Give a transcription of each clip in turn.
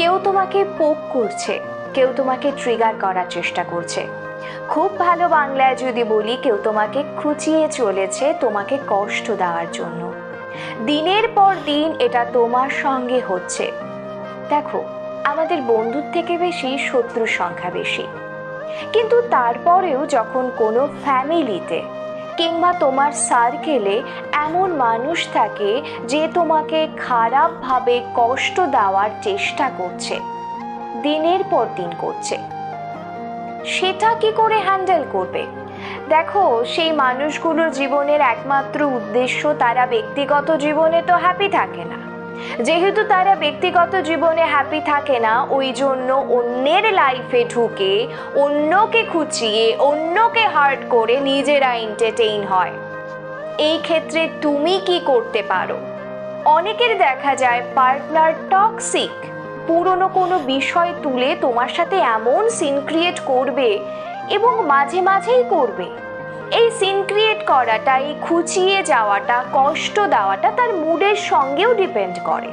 কেউ তোমাকে পোক করছে, কেউ তোমাকে ট্রিগার করার চেষ্টা করছে। খুব ভালো বাংলায় যদি বলি, কেউ তোমাকে খুঁচিয়ে চলেছে, তোমাকে কষ্ট দেওয়ার জন্য। দিনের পর দিন এটা তোমার সঙ্গে হচ্ছে। দেখো, আমাদের বন্ধুর থেকে বেশি শত্রুর সংখ্যা বেশি। কিন্তু তারপরেও যখন কোনো ফ্যামিলিতে কিংবা তোমার সার্কেলে এমন মানুষ থাকে যে তোমাকে খারাপভাবে কষ্ট দেওয়ার চেষ্টা করছে, দিনের পর দিন করছে। সেটা কি করে হ্যান্ডেল করবে? দেখো, সেই মানুষগুলোর জীবনের একমাত্র উদ্দেশ্য তারা ব্যক্তিগত জীবনে তো হ্যাপি থাকে না। যেহেতু তারা ব্যক্তিগত জীবনে হ্যাপি থাকে না, ওই জন্য অন্যের লাইফে ঢুকে অন্যকে খুঁচিয়ে, অন্যকে হার্ট করে নিজেরা এন্টারটেইন হয়। এই ক্ষেত্রে তুমি কি করতে পারো? অনেকের দেখা যায় পার্টনার টক্সিক পুরনো কোনো বিষয় তুলে তোমার সাথে এমন সিন ক্রিয়েট করবে এবং মাঝে মাঝেই করবে। এই সিন ক্রিয়েট করাটা এই খুঁচিয়ে যাওয়াটা, কষ্ট দেওয়াটা তার মুডের সঙ্গেও ডিপেন্ড করে।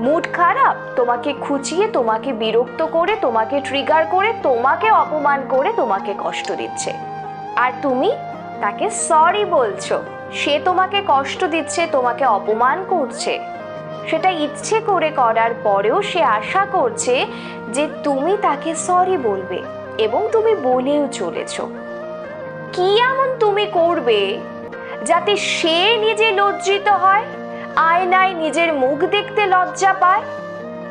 মুড খারাপ, তোমাকে খুঁচিয়ে, তোমাকে বিরক্ত করে, তোমাকে ট্রিগার করে, তোমাকে অপমান করে, তোমাকে কষ্ট দিচ্ছে। আর তুমি তাকে সরি বলছো, সে তোমাকে কষ্ট দিচ্ছে, তোমাকে অপমান করছে। সেটা ইচ্ছে করে করার পরেও সে আশা করছে যে তুমি তাকে সরি বলবে এবং তুমি বলেও চলেছো। কি এমন তুমি করবে যাতে সে নিজে লজ্জিত হয়, আয়নায় নিজের মুখ দেখতে লজ্জা পায়?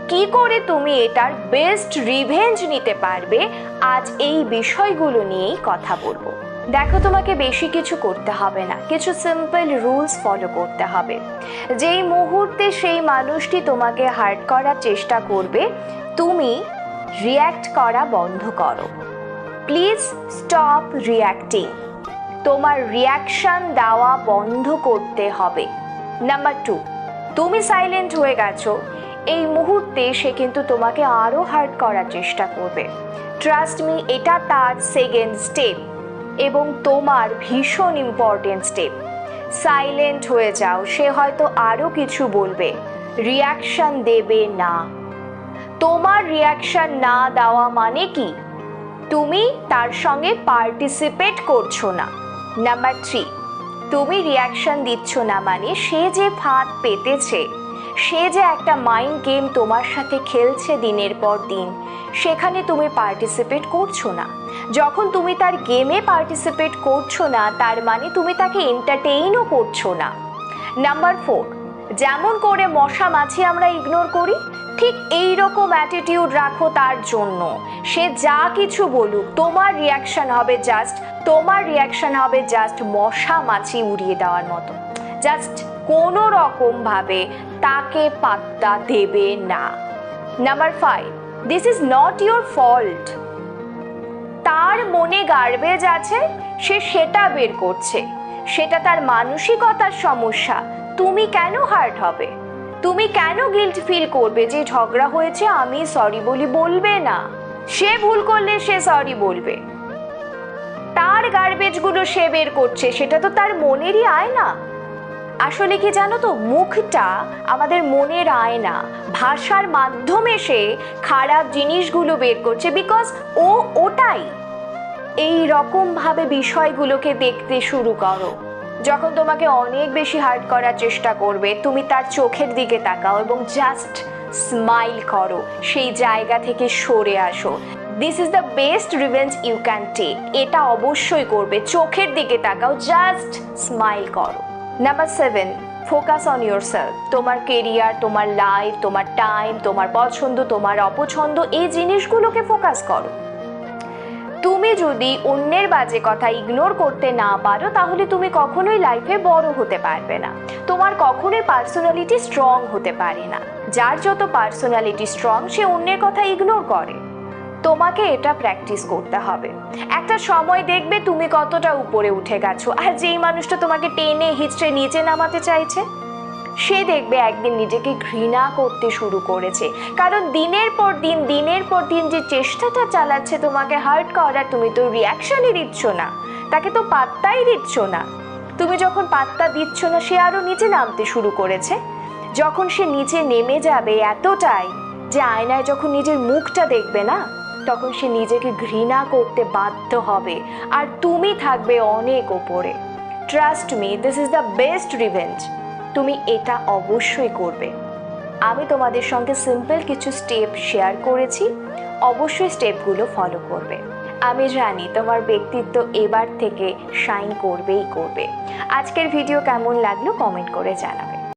কি করে তুমি এটার বেস্ট রিভেঞ্জ নিতে পারবে? আজ এই বিষয়গুলো নিয়েই কথা বলব। দেখো, তোমাকে বেশি কিছু করতে হবে না। কিছু সিম্পল রুলস ফলো করতে হবে। যেই মুহূর্তে সেই মানুষটি তোমাকে হার্ট করার চেষ্টা করবে, তুমি রিয়্যাক্ট করা বন্ধ করো। প্লিজ স্টপ রিয়্যাক্টিং তোমার রিয়াকশন দেওয়া বন্ধ করতে হবে। নাম্বার টু তুমি সাইলেন্ট হয়ে গেছো। এই মুহূর্তে সে কিন্তু তোমাকে আরও হার্ট করার চেষ্টা করবে। ট্রাস্ট মি এটা তার সেকেন্ড স্টেপ এবং তোমার ভীষণ ইম্পর্টেন্ট স্টেপ সাইলেন্ট হয়ে যাও, সে হয়তো আরও কিছু বলবে। রিয়াকশন দেবে না। তোমার রিয়াকশান না দেওয়া মানে কি? তুমি তার সঙ্গে পার্টিসিপেট করছ না। নাম্বার থ্রি তুমি রিয়াকশন দিচ্ছ না মানে সে যে ফাঁদ পেতেছে, সে যে একটা মাইন্ড গেম তোমার সাথে খেলছে দিনের পর দিন, সেখানে তুমি পার্টিসিপেট করছ না। যখন তুমি তার গেমে পার্টিসিপেট করছ না, তার মানে তুমি তাকে এন্টারটেইনও করছ না। নাম্বার ফোর যেমন করে মশা মাছি আমরা ইগনোর করি ঠিক এই রকম অ্যাটিটিউড রাখো তার জন্য। সে যা কিছু বলুক, তোমার রিয়াকশন হবে জাস্ট তোমার রিয়াকশন হবে জাস্ট মশা মাছি উড়িয়ে দেওয়ার মতো। জাস্ট কোনো রকম ভাবে তাকে পাত্তা দেবে না। Number five this is not your fault তার মনে গার্বেজ আছে, সে সেটা বের করছে। সেটা তার মানসিকতার সমস্যা। তুমি কেন হার্ট হবে? তুমি কেন গিল্ট ফিল করবে? যে ঝগড়া হয়েছে, আমি সরি বলি, বলবে না। সে ভুল করলে সে সরি বলবে। তার গার্বেজগুলো সে বের করছে, সেটা তো তার মনেরই আয় না আসলে কি জানো তো, মুখটা আমাদের মনের আয় না ভাষার মাধ্যমে সে খারাপ জিনিসগুলো বের করছে বিকজ ও ওটাই। এই রকম ভাবে বিষয়গুলোকে দেখতে শুরু করো। যখন তোমাকে অনেক বেশি হার্ট করার চেষ্টা করবে, তুমি তার চোখের দিকে তাকাও এবং জাস্ট স্মাইল করো, সেই জায়গা থেকে সরে আসো। This is the best revenge you can take এটা অবশ্যই করবে। চোখের দিকে তাকাও জাস্ট স্মাইল করো। Number seven focus on yourself তোমার কেরিয়ার তোমার লাইফ তোমার টাইম তোমার পছন্দ, তোমার অপছন্দ, এই জিনিসগুলোকে ফোকাস করো। তুমি যদি অন্যের বাজে কথা ইগনোর করতে না পারো, তাহলে তুমি কখনোই লাইফে বড় হতে পারবে না। তোমার কখনোই পার্সোনালিটি স্ট্রং হতে পারে না। যার যত পার্সোনালিটি স্ট্রং সে অন্যের কথা ইগনোর করে। তোমাকে এটা প্র্যাকটিস করতে হবে। একটা সময় দেখবে তুমি কতটা উপরে উঠে গেছো, আর যেই মানুষটা তোমাকে টেনে, হিচড়ে, নিচে নামাতে চাইছে সে দেখবে একদিন নিজেকে ঘৃণা করতে শুরু করেছে। কারণ দিনের পর দিন, দিনের পর দিন যে চেষ্টাটা চালাচ্ছে তোমাকে হার্ট করার তুমি তো রিয়াকশনই দিচ্ছ না। তাকে তো পাত্তাই দিচ্ছ না। তুমি যখন পাত্তা দিচ্ছ না, সে আরও নিচে নামতে শুরু করেছে। যখন সে নিচে নেমে যাবে এতটাই যে আয়নায় যখন নিজের মুখটা দেখবে না, তখন সে নিজেকে ঘৃণা করতে বাধ্য হবে। আর তুমি থাকবে অনেক ওপরে। Trust me this is the best revenge তুমি এটা অবশ্যই করবে। আমি তোমাদের সঙ্গে সিম্পল কিছু স্টেপ শেয়ার করেছি, অবশ্যই স্টেপগুলো ফলো করবে। আমি জানি তোমার ব্যক্তিত্ব এবার থেকে শাইন করবেই করবে। আজকের ভিডিও কেমন লাগল কমেন্ট করে জানাবে।